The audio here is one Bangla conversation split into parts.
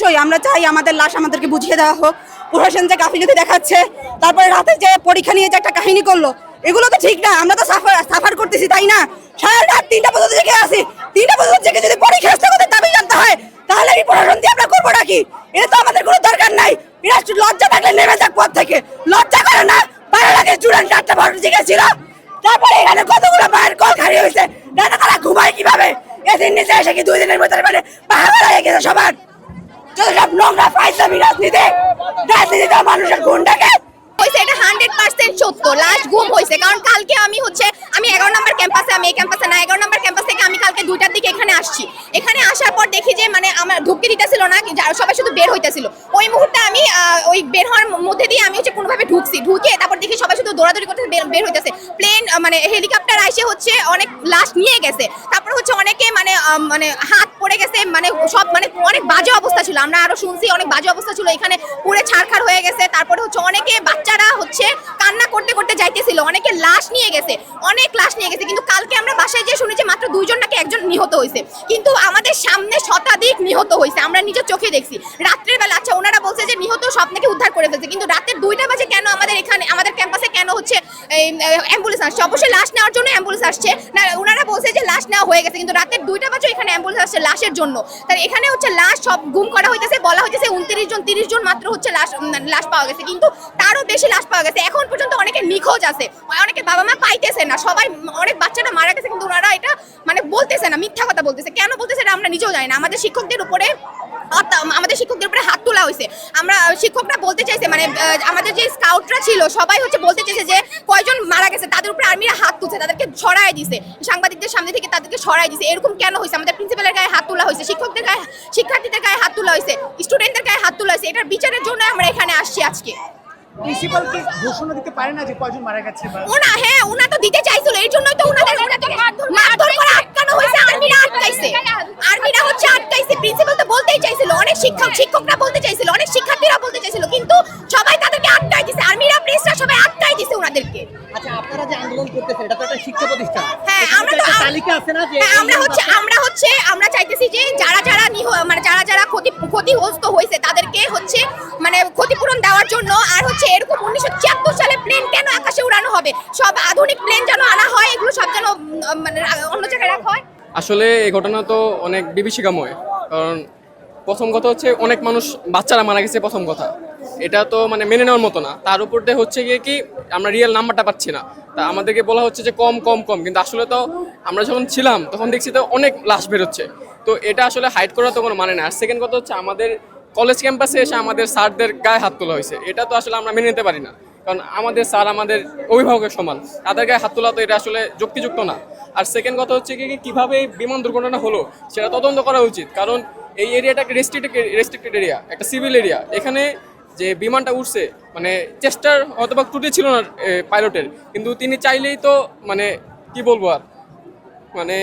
অবশ্যই, আমরা চাই আমাদের লাশ আমাদেরকে বুঝিয়ে দেওয়া হোক। প্রশাসন যে গাফিলতি দেখাচ্ছে, তারপরে রাতে যে পরীক্ষা নিয়ে যে একটা কাহিনী করল, এগুলো তো ঠিক না, আমরা তো সাফার সাফার করতেছি, তাই না? সারা রাত তিনটা পর্যন্ত জেগে আছি। তিনটা পর্যন্ত জেগে যদি পরীক্ষা করতে দাবি জানতে হয়, তাহলে এই প্রশাসন দিয়ে আমরা করব নাকি? এটা তো আমাদের কোনো দরকার নাই। এরা লজ্জা থাকলে নেমে যাক পথ থেকে। লজ্জা করে না? বাইরে লাগে স্টুডেন্ট আটটা বারোটা জেগেছিল। তারপরে এখানে কতগুলো মায়ের কল খালি হয়েছে? না তারা ঘুমায় কীভাবে? এদিন নিচে এসে কি দুই দিনের ভিতরে মানে পাহাড় হয়ে গেছে সবার? রাজনীতি রাজনীতিতে মানুষের গুণ সত্য লাস্ট গুম হয়েছে কারণ কালকে আমি হচ্ছে, আমি এগারো নম্বর ক্যাম্পাসে আমি এই ক্যাম্পাসে না, এগারো নম্বর ক্যাম্পাস থেকে আমি কালকে দুইটার দিকে এখানে আসছি। এখানে আসার পর দেখি যে মানে আমার ঢুকতে দিতেছিল না সবাই শুধু বের হইতেছিল। ওই মুহূর্তে আমি ওই বের হওয়ার মধ্যে দিয়ে আমি হচ্ছে কোনোভাবে ঢুকছি। ঢুকে তারপর দেখি সবাই শুধু দৌড়াদৌড়ি করতে বের বের হইতেছে। প্লেন মানে হেলিকপ্টার আসে হচ্ছে অনেক লাশ নিয়ে গেছে। তারপর হচ্ছে অনেকে মানে মানে হাত পড়ে গেছে মানে সব মানে অনেক বাজে অবস্থা ছিল। আমরা আরও শুনছি অনেক বাজে অবস্থা ছিল। এখানে পুরে ছাড়খাড় হয়ে গেছে। তারপরে হচ্ছে অনেকে বাচ্চারা হচ্ছে কান্না করতে করতে যাইতেছিল। অনেকে লাশ নিয়ে গেছে, অনেক লাশ নিয়ে গেছে। কিন্তু কালকে আমরা বাসায় যে শুনেছি মাত্র দুইজন নাকি একজন নিহত হয়েছে। কিন্তু আমাদের সামনে শতাধিক নিহত হয়েছে, আমরা নিজের চোখে দেখছি। রাত্রের বেলা আচ্ছা ওনারা বলছে যে নিহত সব নাকি উদ্ধার করে ফেলছে কিন্তু রাতের দুইটা বাজে কেন আমাদের এখানে আমাদের ক্যাম্পাসে কেন হচ্ছে অ্যাম্বুলেন্স আসছে? অবশ্যই লাশ নেওয়ার জন্য অ্যাম্বুলেন্স আসছে। না ওনারা বলছে যে লাশ নেওয়া হয়ে গেছে, কিন্তু রাতের দুইটা বাজে এখানে অ্যাম্বুলেন্স আসছে লাশের জন্য। তাহলে এখানে হচ্ছে লাশ সব গুম করা হইতেছে, বলা হইতেছে উনত্রিশ জন, তিরিশ জন মাত্র হচ্ছে লাশ লাশ পাওয়া গেছে। কিন্তু তারও বেশি লাশ পাওয়া গেছে। এখন পর্যন্ত অনেকে নিখোঁজ আছে। অনেকে বাবা মা পাইতেছে না। সবাই, অনেক বাচ্চারা মারা গেছে, কিন্তু ওনারা এটা মানে বলতেছে না, মিথ্যা কথা বলতেছে। কেন বলতেছে এটা আমরা নিজেও জানি না। আমাদের শিক্ষকদের উপরে আমাদের শিক্ষকদের উপরে হাত তোলা হয়েছে আমরা শিক্ষকরা বলতে চাইছে মানে আমাদের যে স্কাউটরা ছিল, সবাই হচ্ছে বলতে চাইছে যে কয়জন মারা গেছে তাদের উপরে আর্মিরা হাত তুলছে তাদেরকে ছড়াই দিছে। সাংবাদিকদের সামনে থেকে তাদেরকে ছড়াই দিছে। এরকম কেন হয়েছে? আমাদের প্রিন্সিপালের গায়ে হাত তোলা হয়েছে শিক্ষকদের গায়ে শিক্ষার্থীদের গায়ে হাত তোলা হয়েছে স্টুডেন্টদের গায়ে হাত তোলা হয়েছে এটার বিচারের জন্য আমরা এখানে আসছি আজকে। প্রিন্সিপাল কি ঘোষণা দিতে পারে না যে কয়জন মারা গেছে ওনা হ্যাঁ ওনা তো দিতে চাইছিল এই জন্যই তো ওনাদের ওনাদের মারধর করে আটকানো হয়েছে আর্মিরা আটকাইছে। আর্মিরা হচ্ছে আটকাইছে প্রিন্সিপাল তো বলতেই চাইছিল অনেক শিক্ষক শিক্ষকরা বলতে চাইছিল অনেক শিক্ষার্থীরা বলতে চাইছিল কিন্তু সবাই তাদেরকে আটকাই দিছে। আর্মিরা প্রেসরা সবাই আটকাই ওনাদেরকে আচ্ছা আপনারা যে আন্দোলন করতেছেন এটা তো একটা শিক্ষা প্রতিষ্ঠান। হ্যাঁ আমরা তো তালিকা আছে না যে হ্যাঁ, আমরা হচ্ছে আমরা হচ্ছে আমরা চাইতেছি যে যারা যারা নিহ- মানে যারা যারা ক্ষতি ক্ষতিগ্রস্ত হয়েছে তাদেরকে হচ্ছে মানে ক্ষতিপূরণ দেওয়ার জন্য আর হচ্ছে এরকম উনিশশো ছিয়াত্তর সালে প্লেন কেন আকাশে উড়ানো হবে? সব আধুনিক প্লেন যেন আনা হয় এগুলো সব যেন মানে অন্য জায়গায় রাখা হয়? আসলে এই ঘটনা তো অনেক বিভীষিকাময় কারণ প্রথম কথা হচ্ছে অনেক মানুষ বাচ্চারা মারা গেছে প্রথম কথা। এটা তো মানে মেনে নেওয়ার মতো না। তার উপর দিয়ে হচ্ছে গিয়ে কি আমরা রিয়েল নাম্বারটা পাচ্ছি না। তা আমাদেরকে বলা হচ্ছে যে কম কম কম। কিন্তু আসলে তো আমরা যখন ছিলাম, তখন দেখছি তো অনেক লাশ বেরোচ্ছে। তো এটা আসলে হাইড করার তো কোনো মানে না। আর সেকেন্ড কথা হচ্ছে আমাদের কলেজ ক্যাম্পাসে এসে আমাদের স্যারদের গায়ে হাত তোলা হয়েছে। এটা তো আসলে আমরা মেনে নিতে পারি না। কারণ আমাদের স্যার আমাদের অভিভাবকের সমান। তাদের গায়ে হাত তোলা তো এটা আসলে যুক্তিযুক্ত না। আর সেকেন্ড কথা হচ্ছে কি কীভাবে এই বিমান দুর্ঘটনা হলো, সেটা তদন্ত করা উচিত। কারণ এই এরিয়াটা একটা রেস্ট্রিক্টেড রেস্ট্রিক্টেড এরিয়া একটা সিভিল এরিয়া এখানে যে বিমানটা উঠছে মানে চেষ্টার অথবা ত্রুটি ছিল না পাইলটের। কিন্তু তিনি চাইলেই তো মানে কি বলব আর? মানে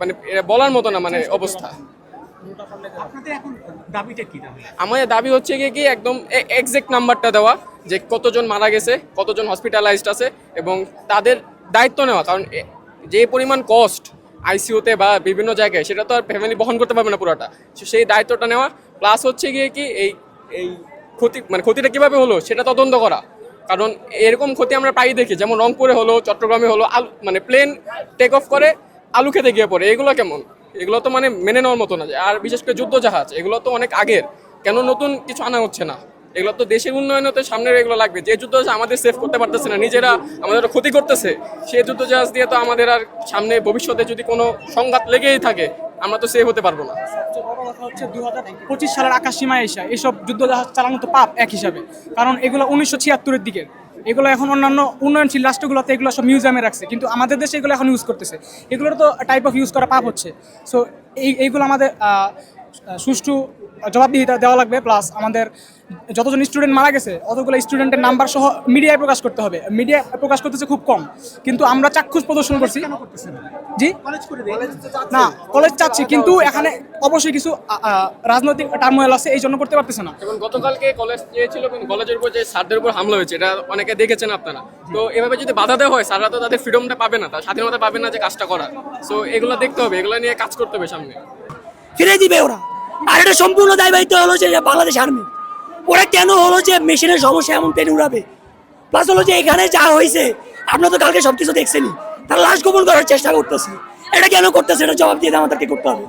মানে বলার মতো না মানে অবস্থা। আমাদের দাবি? হচ্ছে গিয়ে কি একদম এক্সাক্ট নাম্বারটা দেওয়া যে কতজন মারা গেছে কতজন হসপিটালাইজড আছে এবং তাদের দায়িত্ব নেওয়া। কারণ যে পরিমাণ কস্ট আইসিইউতে বা বিভিন্ন জায়গায় সেটা তো আর ফ্যামিলি বহন করতে পারবে না পুরোটা। সেই দায়িত্বটা নেওয়া। প্লাস হচ্ছে গিয়ে কি এই এই ক্ষতি মানে ক্ষতিটা কীভাবে হলো সেটা তদন্ত করা। কারণ এরকম ক্ষতি আমরা প্রায়ই দেখি, যেমন রংপুরে হলো, চট্টগ্রামে হলো, আলু মানে প্লেন টেক অফ করে আলু খেতে গিয়ে পড়ে। এগুলো কেমন? এগুলো তো মানে মেনে নেওয়ার মতো না। আর বিশেষ করে যুদ্ধ জাহাজ, এগুলো তো অনেক আগের। কেন নতুন কিছু আনা হচ্ছে না? এগুলো তো দেশের উন্নয়নে তো সামনের এগুলো লাগবে। যে যুদ্ধ জাহাজ আমাদের সেভ করতে পারতেছে না, নিজেরা আমাদের ক্ষতি করতেছে সেই যুদ্ধ জাহাজ দিয়ে তো আমাদের আর সামনে ভবিষ্যতে যদি কোনো সংঘাত লেগেই থাকে আমরা তো সেভ হতে পারব না। হচ্ছে হাজার পঁচিশ সালের আকাশ সীমায় এসে, এসব যুদ্ধ জাহাজ চালানো তো পাপ এক হিসাবে। কারণ এগুলো উনিশশো ছিয়াত্তরের দিকে। এগুলো এখন অন্যান্য উন্নয়নশীল রাষ্ট্রগুলোতে এগুলো সব মিউজিয়ামে রাখছে। কিন্তু আমাদের দেশে এগুলো এখন ইউজ করতেছে। এগুলোর তো টাইপ অফ ইউজ করা পাপ হচ্ছে। সো এই, এইগুলো আমাদের সুষ্ঠু জবাবদিহিতা দেওয়া লাগবে। প্লাস আমাদের যতজন স্টুডেন্ট মারা গেছে অতগুলো স্টুডেন্টের নাম্বার সহ মিডিয়ায় প্রকাশ করতে হবে। মিডিয়া প্রকাশ করতেছে খুব কম। কিন্তু আমরা চাক্ষুষ প্রদর্শন করছি? জি? না কলেজ চাচ্ছি। কিন্তু এখানে অবশ্যই কিছু রাজনৈতিক টার্মোয়েল আছে এই জন্য করতে পারতেছে না। যেমন গতকালকে কলেজ চেয়েছিল কিন্তু কলেজের উপর যে স্যারদের উপর হামলা হয়েছে এটা অনেকে দেখেছেন আপনারা। তো এভাবে যদি বাধা দেওয়া হয় স্যাররা তো তাদের ফ্রিডমটা পাবে না তার স্বাধীনতা পাবে না যে কাজটা করার। সো এগুলো দেখতে হবে এগুলো নিয়ে কাজ করতে হবে সামনে। ফিরে দিবে ওরা। আর এটা সম্পূর্ণ দায় দায়িত্ব হলো যে বাংলাদেশ আর্মি ওরা কেন হলো যে মেশিনের সমস্যা এমন টেনে উড়াবে? প্লাস হলো যে এখানে যা হয়েছে আপনারা তো কালকে সবকিছু দেখছেনই তারা লাশ গোপন করার চেষ্টা করতেছে। এটা কেন করতেছে? এটা জবাব দিয়ে আমাদেরকে করতে হবে।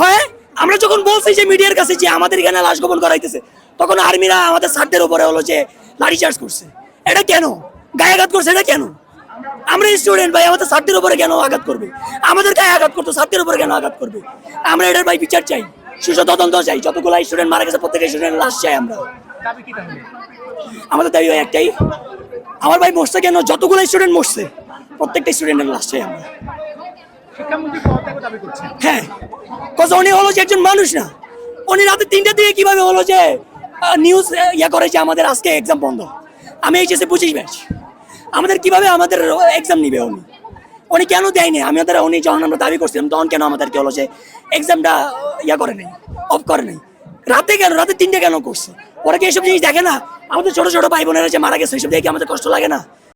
হয়? আমরা যখন বলছি যে মিডিয়ার কাছে যে আমাদের এখানে লাশ গোপন করাইতেছে, তখন আর্মিরা আমাদের সারদের উপরে হলো যে লাঠি চার্জ করছে। এটা কেন? গায়ে করছে, এটা কেন? আমরা স্টুডেন্ট ভাই আমাদের সারদের উপরে কেন আঘাত করবে? আমাদের গায়ে আঘাত করতো সারদের উপরে কেন আঘাত করবে? আমরা এটার ভাই বিচার চাই সুস্থ তদন্ত চাই যতগুলো স্টুডেন্ট মারা গেছে প্রত্যেক স্টুডেন্ট লাশ চাই আমরা। আমাদের দাবি হয় একটাই আমার ভাই মরছে কেন? যতগুলো স্টুডেন্ট মরছে প্রত্যেকটা স্টুডেন্টের লাশ চাই আমরা। হ্যাঁ কজ উনি হলো যে একজন মানুষ না। উনি রাতে তিনটা দিয়ে কীভাবে হলো যে নিউজ ইয়া করে যে আমাদের আজকে এক্সাম বন্ধ। আমি এইচএসে পঁচিশ ব্যাচ আমাদের কীভাবে আমাদের এক্সাম নিবে উনি? উনি কেন দেয়নি? আমি ওদের, উনি যখন আমরা দাবি করছিলাম, তখন কেন আমাদেরকে হলো যে এক্সামটা ইয়া করে নাই অফ করে নাই? রাতে কেন, রাতে তিনটে কেন করছে? ওরা কি এইসব জিনিস দেখে না? আমাদের ছোট ছোট ভাই বোনেরা যে মারা গেছে এইসব দেখে আমাদের কষ্ট লাগে না?